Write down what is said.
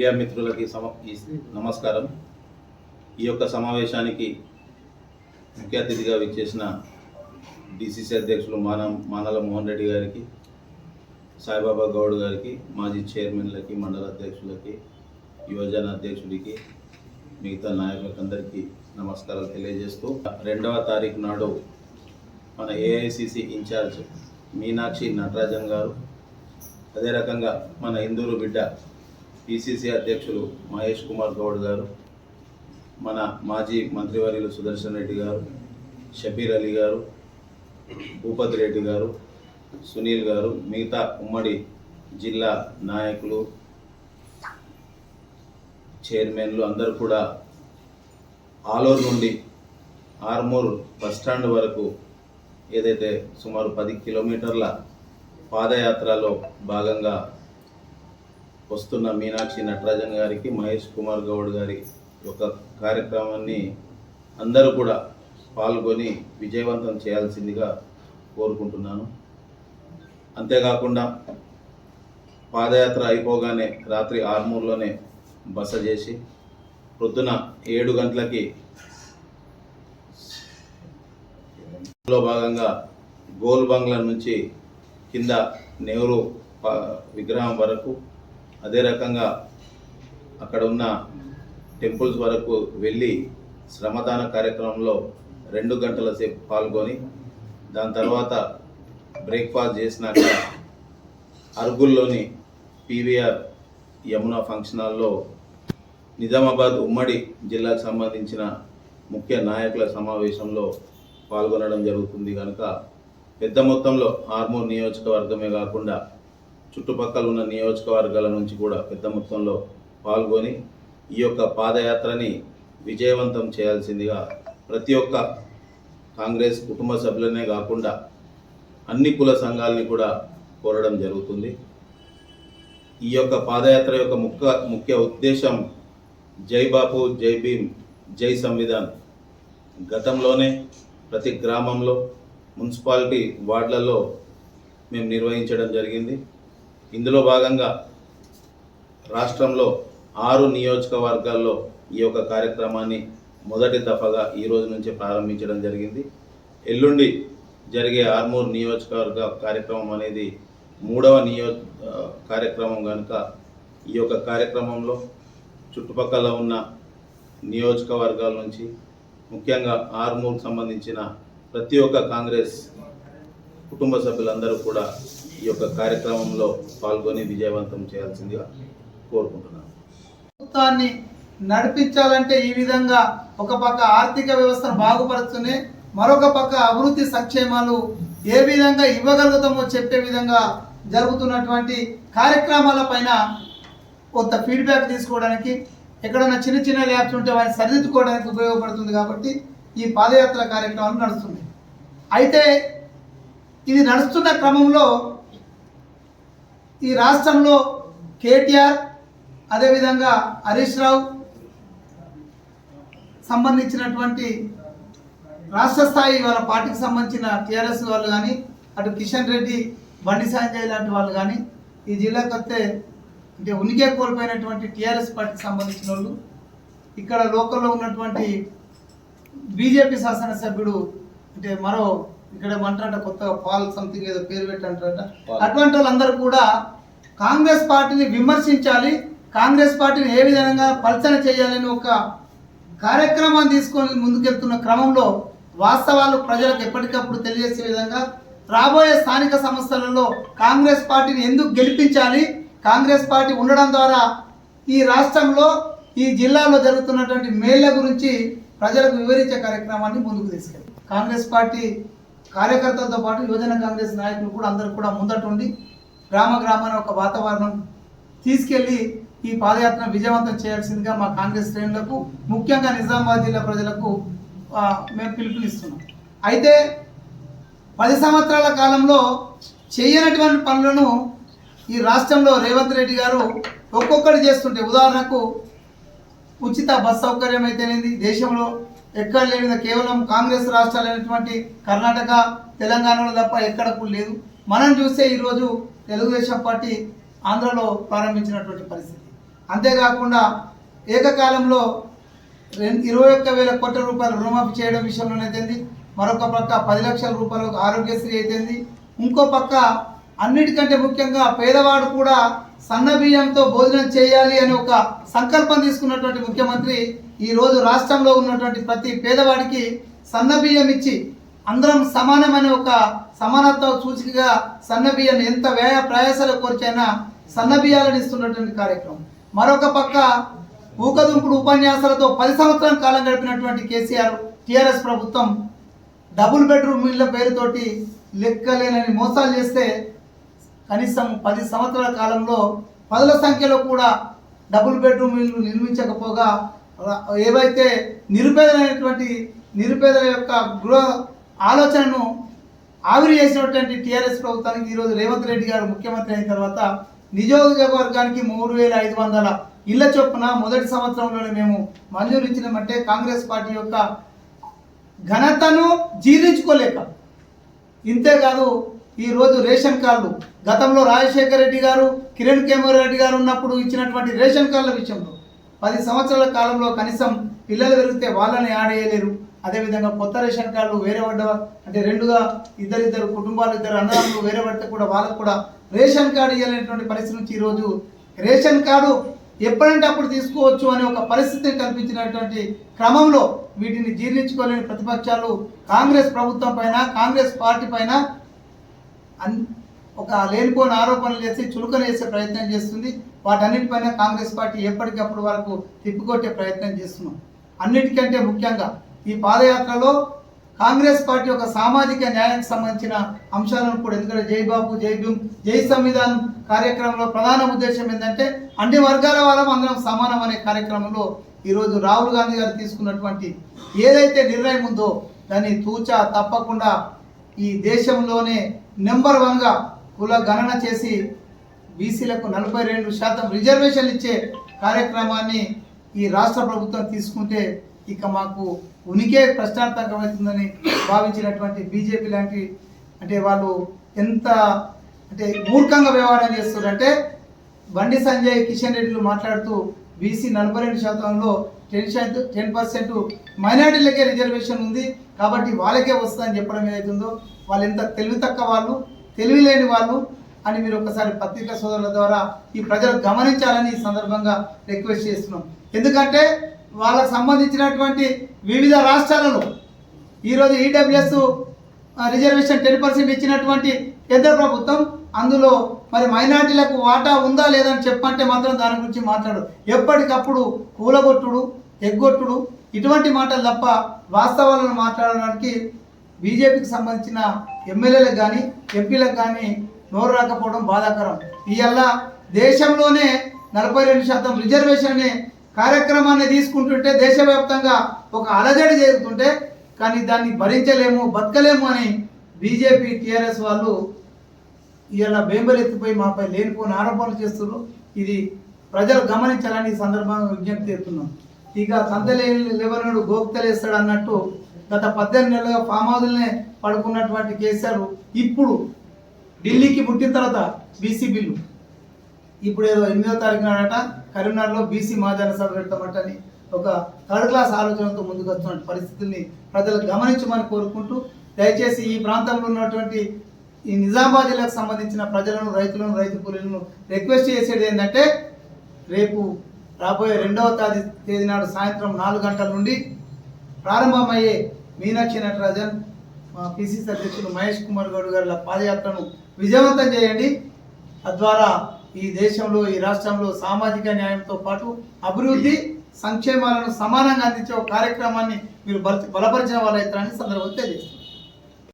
Media మిత్రులకి సమ నమస్కారం. ఈ యొక్క సమావేశానికి ముఖ్య అతిథిగా విచ్చేసిన డిసిసి అధ్యక్షులు మాన మానల మోహన్ రెడ్డి గారికి సాయిబాబా గౌడ్ గారికి మాజీ చైర్మన్లకి మండల అధ్యక్షులకి యువజన అధ్యక్షుడికి మిగతా నాయకులకందరికీ నమస్కారాలు తెలియజేస్తూ రెండవ తారీఖు నాడు మన ఏఐసిసి ఇన్ఛార్జ్ మీనాక్షి నటరాజన్ గారు అదే రకంగా మన హిందూరు బిడ్డ పిసిసి అధ్యక్షులు మహేష్ కుమార్ గౌడ్ గారు మన మాజీ మంత్రివర్యులు సుదర్శన్ రెడ్డి గారు షబీర్ అలీ గారు భూపతి రెడ్డి గారు సునీల్ గారు మిగతా ఉమ్మడి జిల్లా నాయకులు చైర్మన్లు అందరూ కూడా ఆలూరు నుండి ఆర్మూర్ బస్టాండ్ వరకు ఏదైతే సుమారు పది కిలోమీటర్ల పాదయాత్రలో భాగంగా వస్తున్న మీనాక్షి నటరాజన్ గారికి మహేష్ కుమార్ గౌడ్ గారి యొక్క కార్యక్రమాన్ని అందరూ కూడా పాల్గొని విజయవంతం చేయాల్సిందిగా కోరుకుంటున్నాను. అంతేకాకుండా పాదయాత్ర అయిపోగానే రాత్రి ఆర్మూర్లోనే బస చేసి ప్రొద్దున ఏడు గంటలకి లో భాగంగా గోల్ బంగ్లా నుంచి కింద నెహ్రూ విగ్రహం వరకు అదే రకంగా అక్కడ ఉన్న టెంపుల్స్ వరకు వెళ్ళి శ్రమదాన కార్యక్రమంలో రెండు గంటల సేపు పాల్గొని దాని తర్వాత బ్రేక్ఫాస్ట్ చేసినాక అరుగుల్లోని పీవీఆర్ యమున ఫంక్షన్ హాల్లో నిజామాబాద్ ఉమ్మడి జిల్లాకు సంబంధించిన ముఖ్య నాయకుల సమావేశంలో పాల్గొనడం జరుగుతుంది కనుక పెద్ద మొత్తంలో ఆర్మూర్ నియోజకవర్గమే కాకుండా చుట్టుపక్కల ఉన్న నియోజకవర్గాల నుంచి కూడా పెద్ద మొత్తంలో పాల్గొని ఈ యొక్క పాదయాత్రని విజయవంతం చేయాల్సిందిగా ప్రతి ఒక్క కాంగ్రెస్ కుటుంబ సభ్యులనే కాకుండా అన్ని కుల సంఘాలని కూడా కోరడం జరుగుతుంది. ఈ యొక్క పాదయాత్ర యొక్క ముఖ్య ముఖ్య ఉద్దేశం జై బాపు జై భీమ్ జై సంవిధాన్ గతంలోనే ప్రతి గ్రామంలో మున్సిపాలిటీ వార్డులలో మేము నిర్వహించడం జరిగింది. ఇందులో భాగంగా రాష్ట్రంలో ఆరు నియోజకవర్గాల్లో ఈ యొక్క కార్యక్రమాన్ని మొదటి దఫాగా ఈ రోజు నుంచి ప్రారంభించడం జరిగింది. ఎల్లుండి జరిగే ఆర్మూర్ నియోజకవర్గ కార్యక్రమం అనేది మూడవ నియో కార్యక్రమం కనుక ఈ యొక్క కార్యక్రమంలో చుట్టుపక్కల ఉన్న నియోజకవర్గాల నుంచి ముఖ్యంగా ఆర్మూర్కి సంబంధించిన ప్రతి ఒక్క కాంగ్రెస్ కుటుంబ సభ్యులందరూ కూడా ఈ యొక్క కార్యక్రమంలో పాల్గొని విజయవంతం చేయాల్సిందిగా కోరుకుంటున్నాను. ప్రభుత్వాన్ని నడిపించాలంటే ఈ విధంగా ఒక పక్క ఆర్థిక వ్యవస్థను బాగుపరుస్తూనే మరొక పక్క అభివృద్ధి సంక్షేమాలు ఏ విధంగా ఇవ్వగలుగుతామో చెప్పే విధంగా జరుగుతున్నటువంటి కార్యక్రమాల పైన కొంత ఫీడ్బ్యాక్ తీసుకోవడానికి ఎక్కడైనా చిన్న చిన్న ల్యాబ్స్ ఉంటే వాటిని సరిదిద్దుకోవడానికి ఉపయోగపడుతుంది కాబట్టి ఈ పాదయాత్ర కార్యక్రమాలు నడుస్తుంది అయితే ఇది నడుస్తున్న క్రమంలో ఈ రాష్ట్రంలో కేటీఆర్ అదేవిధంగా హరీష్ రావు సంబంధించినటువంటి రాష్ట్ర స్థాయి వాళ్ళ పార్టీకి సంబంధించిన టీఆర్ఎస్ వాళ్ళు కానీ అటు కిషన్ రెడ్డి బండి సంజయ్ లాంటి వాళ్ళు కానీ ఈ జిల్లాకు వస్తే అంటే ఉనికే కోల్పోయినటువంటి టీఆర్ఎస్ పార్టీకి సంబంధించిన వాళ్ళు ఇక్కడ లోకల్లో ఉన్నటువంటి బీజేపీ శాసనసభ్యుడు అంటే మరో ఇక్కడ ఏమంటారంట కొత్తగా పాల్ సంథింగ్ ఏదో పేరు పెట్టంటారట. అటువంటి వాళ్ళందరూ కూడా కాంగ్రెస్ పార్టీని విమర్శించాలి కాంగ్రెస్ పార్టీని ఏ విధంగా పల్చన చేయాలని ఒక కార్యక్రమాన్ని తీసుకొని ముందుకెళ్తున్న క్రమంలో వాస్తవాలు ప్రజలకు ఎప్పటికప్పుడు తెలియజేసే విధంగా రాబోయే స్థానిక సంస్థలలో కాంగ్రెస్ పార్టీని ఎందుకు గెలిపించాలి కాంగ్రెస్ పార్టీ ఉండడం ద్వారా ఈ రాష్ట్రంలో ఈ జిల్లాలో జరుగుతున్నటువంటి మేళ్ళ గురించి ప్రజలకు వివరించే కార్యక్రమాన్ని ముందుకు తీసుకెళ్ళి కాంగ్రెస్ పార్టీ కార్యకర్తలతో పాటు యువజన కాంగ్రెస్ నాయకులు కూడా అందరూ కూడా ముందటుండి గ్రామ గ్రామాన ఒక వాతావరణం తీసుకెళ్ళి ఈ పాదయాత్ర విజయవంతం చేయాల్సిందిగా మా కాంగ్రెస్ శ్రేణులకు ముఖ్యంగా నిజామాబాద్ జిల్లా ప్రజలకు మేము పిలుపునిస్తున్నాం. అయితే పది సంవత్సరాల కాలంలో చేయనటువంటి పనులను ఈ రాష్ట్రంలో రేవంత్ రెడ్డి గారు ఒక్కొక్కటి చేస్తుంటే ఉదాహరణకు ఉచిత బస్ సౌకర్యం అయితేనేది దేశంలో ఎక్కడ లేని కేవలం కాంగ్రెస్ రాష్ట్రాలైనటువంటి కర్ణాటక తెలంగాణలో తప్ప ఎక్కడ లేదు. మనం చూస్తే ఈరోజు తెలుగుదేశం పార్టీ ఆంధ్రలో ప్రారంభించినటువంటి పరిస్థితి. అంతేకాకుండా ఏకకాలంలో రెండు ఇరవై ఒక్క వేల కోట్ల రూపాయలు రుణమాఫీ చేయడం విషయంలోనైతేంది మరొక పక్క పది లక్షల రూపాయలకు ఆరోగ్యశ్రీ అయితేంది? ఇంకో పక్క అన్నిటికంటే ముఖ్యంగా పేదవాడు కూడా సన్న బియ్యంతో భోజనం చేయాలి అనే ఒక సంకల్పం తీసుకున్నటువంటి ముఖ్యమంత్రి ఈ రోజు రాష్ట్రంలో ఉన్నటువంటి ప్రతి పేదవాడికి సన్నబియ్యం ఇచ్చి అందరం సమానమైన ఒక సమానత్వ సూచికగా సన్నబియ్యాన్ని ఎంత వ్యయ ప్రయాసాలు కోరిచైనా సన్నబియ్యాలను ఇస్తున్నటువంటి కార్యక్రమం. మరొక పక్క ఊకదుంపుడు ఉపన్యాసాలతో పది సంవత్సరాల కాలం గడిపినటువంటి కేసీఆర్ టీఆర్ఎస్ ప్రభుత్వం డబుల్ బెడ్రూమ్ ఇళ్ళ పేరుతోటి లెక్కలేనని మోసాలు చేస్తే కనీసం పది సంవత్సరాల కాలంలో పదుల సంఖ్యలో కూడా డబుల్ బెడ్రూమ్ ఇల్లు నిర్మించకపోగా ఏవైతే నిరుపేదలైనటువంటి నిరుపేదల యొక్క గృహ ఆలోచనను ఆవిరి చేసినటువంటి టీఆర్ఎస్ ప్రభుత్వానికి ఈరోజు రేవంత్ రెడ్డి గారు ముఖ్యమంత్రి అయిన తర్వాత నియోజకవర్గానికి మూడు వేల ఐదు వందల ఇళ్ళ చొప్పున మొదటి సంవత్సరంలోనే మేము మంజూరు ఇచ్చినామంటే కాంగ్రెస్ పార్టీ యొక్క ఘనతను జీర్ణించుకోలేక ఇంతేకాదు ఈరోజు రేషన్ కార్డులు గతంలో రాజశేఖర రెడ్డి గారు కిరణ్ కేమర్ రెడ్డి గారు ఉన్నప్పుడు ఇచ్చినటువంటి రేషన్ కార్డుల విషయంలో పది సంవత్సరాల కాలంలో కనీసం పిల్లలు పెరిగితే వాళ్ళని ఆడేయలేరు అదేవిధంగా కొత్త రేషన్ కార్డులు వేరే పడ్డ అంటే రెండుగా ఇద్దరిద్దరు కుటుంబాలు ఇద్దరు అన్నదమ్ములు వేరే పడితే కూడా వాళ్ళకు కూడా రేషన్ కార్డు ఇవ్వలేనటువంటి పరిస్థితి నుంచి ఈరోజు రేషన్ కార్డు ఎప్పుడంటే అప్పుడు తీసుకోవచ్చు అనే ఒక పరిస్థితిని కల్పించినటువంటి క్రమంలో వీటిని జీర్ణించుకోలేని ప్రతిపక్షాలు కాంగ్రెస్ ప్రభుత్వం పైన కాంగ్రెస్ పార్టీ పైన అన్- ఒక లేనిపోని ఆరోపణలు చేసి చులకన చేసే ప్రయత్నం చేస్తుంది. వాటన్నిటిపైన కాంగ్రెస్ పార్టీ ఎప్పటికప్పుడు వరకు తిప్పికొట్టే ప్రయత్నం చేస్తున్నాం అన్నిటికంటే ముఖ్యంగా ఈ పాదయాత్రలో కాంగ్రెస్ పార్టీ ఒక సామాజిక న్యాయానికి సంబంధించిన అంశాలను కూడా ఎందుకంటే జై బాబు జై భీమ్ జై సంవిధాన్ కార్యక్రమంలో ప్రధాన ఉద్దేశం ఏంటంటే అన్ని వర్గాల వాళ్ళం అందరం సమానం అనే కార్యక్రమంలో ఈరోజు రాహుల్ గాంధీ గారు తీసుకున్నటువంటి ఏదైతే నిర్ణయం ఉందో దాన్ని తూచా తప్పకుండా ఈ దేశంలోనే నెంబర్ వన్గా కుల గణన చేసి బీసీలకు నలభై రెండు శాతం రిజర్వేషన్లు ఇచ్చే కార్యక్రమాన్ని ఈ రాష్ట్ర ప్రభుత్వం తీసుకుంటే ఇక మాకు ఉనికే ప్రశ్నార్థకమవుతుందని భావించినటువంటి బీజేపీ లాంటి అంటే వాళ్ళు ఎంత అంటే మూర్ఖంగా వ్యవహారం చేస్తున్నారంటే బండి సంజయ్ కిషన్ రెడ్డిలు మాట్లాడుతూ బీసీ నలభై రెండు శాతంలో టెన్ శాతం టెన్ పర్సెంట్ మైనార్టీలకే రిజర్వేషన్ ఉంది. కాబట్టి వాళ్ళకే వస్తుందని చెప్పడం ఏదైతుందో వాళ్ళు ఎంత తెలివి తక్కువ వాళ్ళు తెలివి లేని వాళ్ళు అని మీరు ఒకసారి పత్రికా సోదరుల ద్వారా ఈ ప్రజలు గమనించాలని ఈ సందర్భంగా రిక్వెస్ట్ చేస్తున్నాం. ఎందుకంటే వాళ్ళకు సంబంధించినటువంటి వివిధ రాష్ట్రాలలో ఈరోజు ఈడబ్ల్యూఎస్ రిజర్వేషన్ టెన్ పర్సెంట్ ఇచ్చినటువంటి కేంద్ర ప్రభుత్వం అందులో మరి మైనార్టీలకు వాటా ఉందా లేదని చెప్పంటే మాత్రం దాని గురించి మాట్లాడు ఎప్పటికప్పుడు కూలగొట్టుడు ఎగ్గొట్టుడు. ఇటువంటి మాటలు తప్ప వాస్తవాలను మాట్లాడడానికి బీజేపీకి సంబంధించిన ఎమ్మెల్యేలకు కానీ ఎంపీలకు కానీ నోరు రాకపోవడం బాధాకరం. ఇవల్ల దేశంలోనే నలభై రెండు శాతం రిజర్వేషన్ అనే కార్యక్రమాన్ని తీసుకుంటుంటే దేశవ్యాప్తంగా ఒక అలజడి జరుగుతుంటే కానీ దాన్ని భరించలేము బతకలేము అని బీజేపీ టీఆర్ఎస్ వాళ్ళు ఇలా బేంబలెత్తిపోయి మాపై లేనిపోని ఆరోపణలు చేస్తున్నారు. ఇది ప్రజలు గమనించాలని ఈ సందర్భంగా విజ్ఞప్తి చేస్తున్నాం. ఇక తంతలేని లేవనుడు గోక్తలేస్తాడు అన్నట్టు గత పద్దెనిమిది నెలలుగా ఫామ్ హౌస్లనే పడుకున్నటువంటి కేసీఆర్ ఇప్పుడు ఢిల్లీకి పుట్టిన తర్వాత బీసీ బిల్లు. ఇప్పుడు ఏదో ఎనిమిదో తారీఖు నాడట కరీంనగర్లో బీసీ మహాజన సభ పెడతామటని ఒక థర్డ్ క్లాస్ ఆలోచనతో ముందుకు వస్తున్న పరిస్థితుల్ని ప్రజలు గమనించమని కోరుకుంటూ దయచేసి ఈ ప్రాంతంలో ఉన్నటువంటి ఈ నిజామాబాద్ జిల్లాకు సంబంధించిన ప్రజలను రైతులను రైతు కూలీలను రిక్వెస్ట్ చేసేది ఏంటంటే రేపు రాబోయే రెండవ తేదీ తేదీ నాడు సాయంత్రం నాలుగు గంటల నుండి ప్రారంభమయ్యే మీనాక్షి నటరాజన్ మా పిసిసి అధ్యక్షుడు మహేష్ కుమార్ గౌడ్ గారి పాదయాత్రను విజయవంతం చేయండి. తద్వారా ఈ దేశంలో ఈ రాష్ట్రంలో సామాజిక న్యాయంతో పాటు అభివృద్ధి సంక్షేమాలను సమానంగా అందించే ఒక కార్యక్రమాన్ని మీరు బల- బలపరిచిన వాళ్ళైతారని సందర్భంగా తెలియజేస్తున్నారు